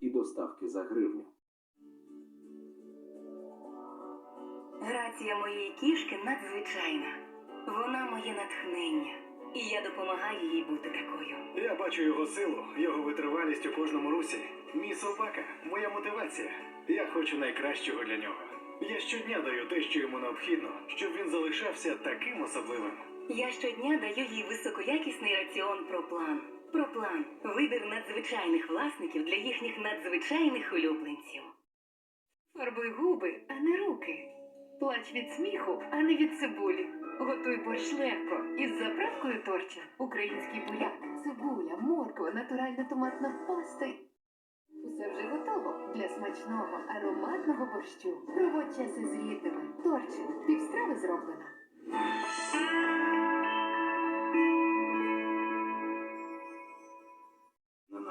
і доставки за гривню. Грація моєї кішки надзвичайна. Вона моє натхнення, і я допомагаю їй бути такою. Я бачу його силу, його витривалість у кожному русі. Мій собака, моя мотивація. Я хочу найкращого для нього. Я щодня даю те, що йому необхідно, щоб він залишався таким особливим. Я щодня даю їй високоякісний раціон проплан. Проплан вибір надзвичайних власників для їхніх надзвичайних улюбленців. Фарбуй губи, а не руки. Плач від сміху, а не від цибулі. Готуй борщ легко із заправкою торча. Український буряк, цибуля, морква, натуральна томатна паста. Усе вже готово для смачного ароматного борщу. Проводь час із рідними. Торчин, півстрави зроблено.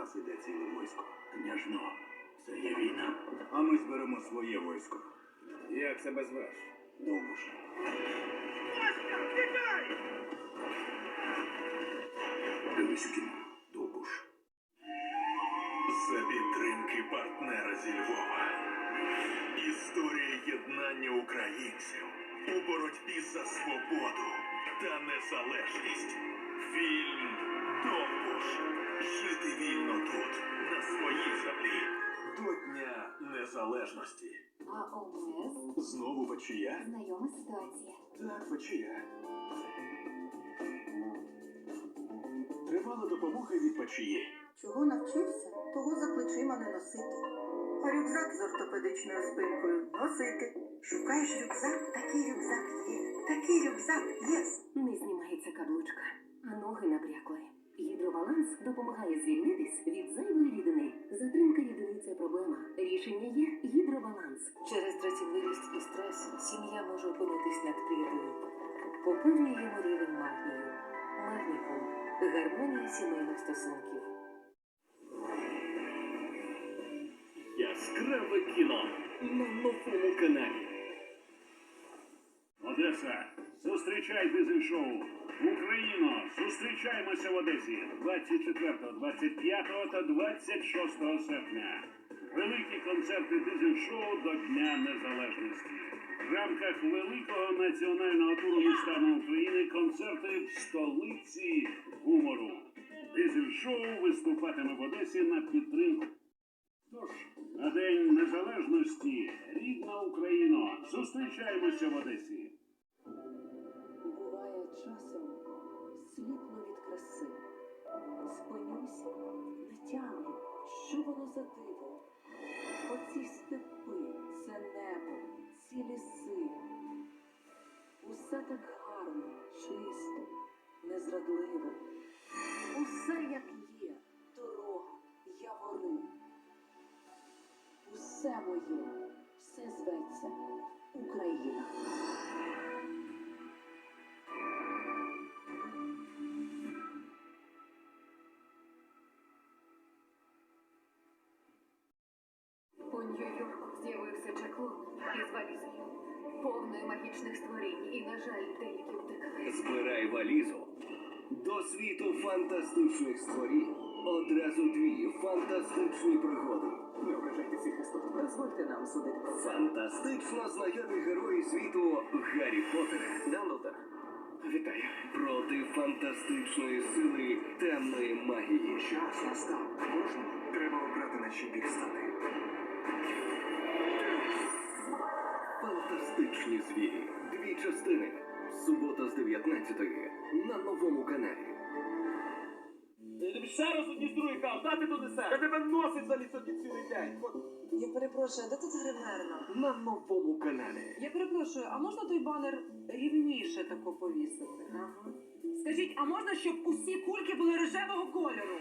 Нас іде ціле військо. Княжно, це є війна, а ми зберемо своє військо. Як себе звеш? Довбуш. Дивись у кіно. Довбуш. За підтримки партнера зі Львова. Історія єднання українців у боротьбі за свободу та незалежність. Фільм Довбуш. Незалежності. А ОМС Знову печія? знайома ситуація. Так, печія. Тривала допомога від печії. Чого навчився, того за плечима не носити. А рюкзак з ортопедичною спинкою носити. Шукаєш рюкзак, такий рюкзак є. Такий рюкзак є. Не знімається каблучка, а ноги набрякли. Гідробаланс допомагає звільнитись від зайвої рідини. Затримка рідини це проблема. Рішення є гідробаланс. Через працівливість і стрес сім'я може опинитись над прірвою. Поповнюємо рівень магнію. Магнікум. Гармонія сімейних стосунків. Яскраве кіно на новому каналі. Одеса, зустрічай дизель-шоу. Україно, зустрічаємося в Одесі 24, 25 та 26 серпня. Великі концерти дизель-шоу до Дня Незалежності. В рамках великого національного туру містами України концерти в столиці гумору. Дизель-шоу виступатиме в Одесі на підтримку. Тож, на День Незалежності, рідна Україно, зустрічаємося в Одесі. Буває часом сліпну від краси. Спинюся, не тямлю, що воно за диво. Оці степи, це небо, ці ліси. Усе так гарно, чисто, незрадливо. Усе як є, дорога, явори. Усе моє, все зветься Україна. Повною магічних створінь, і, на жаль, деякі втекли. Збирай валізу до світу фантастичних створінь. Одразу дві фантастичні пригоди. Не ображайте цих істот. Дозвольте нам судити. Фантастично знайомі герої світу Гаррі Поттера Дамблдор, вітаю. проти фантастичної сили темної магії. Час настав. Кожному треба обрати на чий бік стати. Фантастичні звірі. Дві частини. Субота з 19 на новому каналі. Ще раз одні струїка, дати до десерт. Я тебе носить за лісоті цілий день. Я перепрошую, де тут гримерна? На новому каналі. Я перепрошую, а можна той банер рівніше тако повісити? Ага. Скажіть, а можна, щоб усі кульки були рожевого кольору?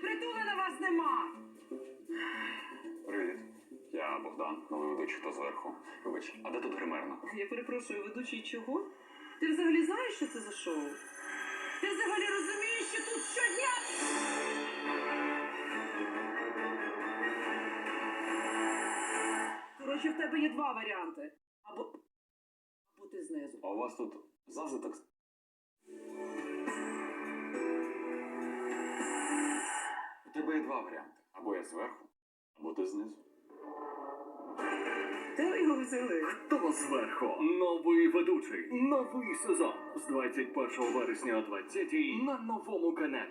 Притули на вас нема. Привіт. Я Богдан, ведучий хто зверху. Вибач, а де тут гримерна? Я перепрошую, ведучий чого? Ти взагалі знаєш, що це за шоу? Ти взагалі розумієш, що тут щодня? Коротше, в тебе є два варіанти. Або, або ти знизу. А у вас тут завжди так. У тебе є два варіанти. Або я зверху, Бути знизу. Взяли? Хто зверху? Новий ведучий. Новий сезон з 21 вересня о 20 на новому каналі.